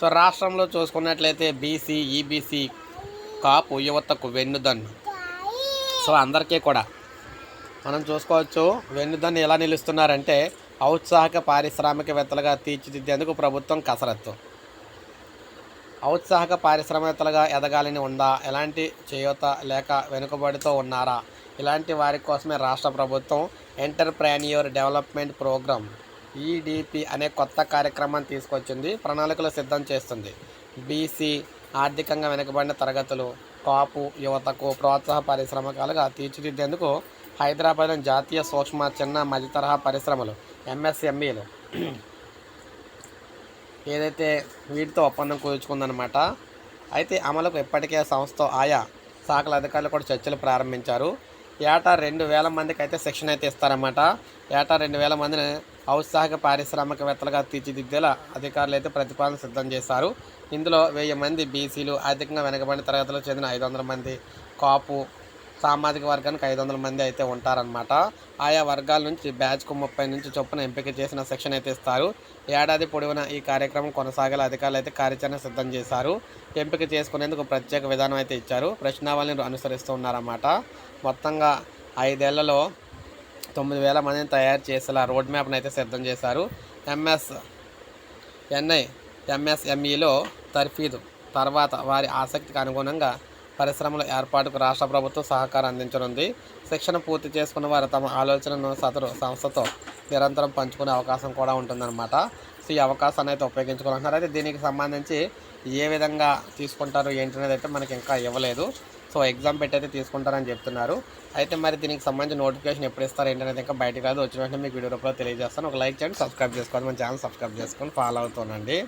So రాష్ట్రంలో చూసుకున్నట్లయితే BC EBC కాపు యువతకు వెన్నుదన్ను. సో అందరికీ కూడా మనం చూసుకోవచ్చు వెన్నుదన్ను ఎలా నిలుస్తున్నారంటే ఔత్సాహిక పారిశ్రామికవేత్తలుగా తీర్చిదిద్దేందుకు ప్రభుత్వం కసరత్తు. ఔత్సాహిక పారిశ్రామికవేత్తలుగా ఎదగాలని ఉందా? ఎలాంటి చేయూత లేక వెనుకబడితో ఉన్నారా? ఇలాంటి వారి కోసమే రాష్ట్ర ప్రభుత్వం ఎంటర్ప్రాన్యూర్ డెవలప్మెంట్ ప్రోగ్రామ్ ఈడిపి అనే కొత్త కార్యక్రమాన్ని తీసుకొచ్చింది. ప్రణాళికలు సిద్ధం చేస్తుంది. బీసీ ఆర్థికంగా వెనుకబడిన తరగతులు కాపు యువతకు ప్రోత్సాహ పరిశ్రమకాలుగా తీర్చిదిద్దేందుకు హైదరాబాద్లోని జాతీయ సూక్ష్మ చిన్న మధ్య తరహా పరిశ్రమలు ఎంఎస్ఎంఈలు ఏదైతే వీటితో ఒప్పందం కుదుర్చుకుందనమాట అయితే అమలుకు ఇప్పటికే సంస్థ ఆయా శాఖల అధికారులు కూడా చర్చలు ప్రారంభించారు. ఏటా రెండు వేల మందికి అయితే శిక్షణ అయితే ఇస్తారన్నమాట. ఏటా రెండు వేల మందిని ఔత్సాహిక పారిశ్రామికవేత్తలుగా తీర్చిదిద్దేలా అధికారులు అయితే ప్రతిపాదన సిద్ధం చేశారు. ఇందులో వెయ్యి మంది బీసీలు ఆర్థికంగా వెనకబడిన తరగతులకు చెందిన ఐదు వందల మంది కాపు సామాజిక వర్గానికి ఐదు వందల మంది అయితే ఉంటారనమాట ఆయా వర్గాల నుంచి బ్యాచ్కు ముప్పై నుంచి చొప్పున ఎంపిక చేసిన శిక్షణ అయితే ఇస్తారు. ఏడాది పొడవునా ఈ కార్యక్రమం కొనసాగేలా అధికారులు అయితే కార్యాచరణ సిద్ధం చేశారు. ఎంపిక చేసుకునేందుకు ప్రత్యేక విధానం అయితే ఇచ్చారు. ప్రశ్నావళిని అనుసరిస్తూ ఉన్నారన్నమాట. మొత్తంగా ఐదేళ్ళలో తొమ్మిది వేల మందిని తయారు చేసేలా రోడ్ మ్యాప్ను అయితే సిద్ధం చేశారు. ఎంఎస్ ఎన్ఐ ఎంఎస్ఎంఈలో తర్ఫీదు తర్వాత వారి ఆసక్తికి అనుగుణంగా పరిశ్రమల ఏర్పాటుకు రాష్ట్ర ప్రభుత్వం సహకారం అందించనుంది. శిక్షణ పూర్తి చేసుకున్న వారు తమ ఆలోచనను సదరు సంస్థతో నిరంతరం పంచుకునే అవకాశం కూడా ఉంటుందన్నమాట. సో ఈ అవకాశాన్ని అయితే ఉపయోగించుకోవాలంటున్నారు అయితే దీనికి సంబంధించి ఏ విధంగా తీసుకుంటారు ఏంటి అనేది అయితే మనకి ఇంకా ఇవ్వలేదు. సో ఎగ్జామ్ పెట్టయితే తీసుకుంటారని చెప్తున్నారు. అయితే మరి దీనికి సంబంధించి నోటిఫికేషన్ ఎప్పుడు ఇస్తారు ఏంటనేది ఇంకా బయటికి రాదు. వచ్చిన వెంటనే మీకు వీడియో రూపంలో తెలియజేస్తాను. ఒక లైక్ చేయండి సబ్స్క్రైబ్ చేసుకోండి మన ఛానల్ సబ్స్క్రైబ్ చేసుకొని ఫాలో అవుతానండి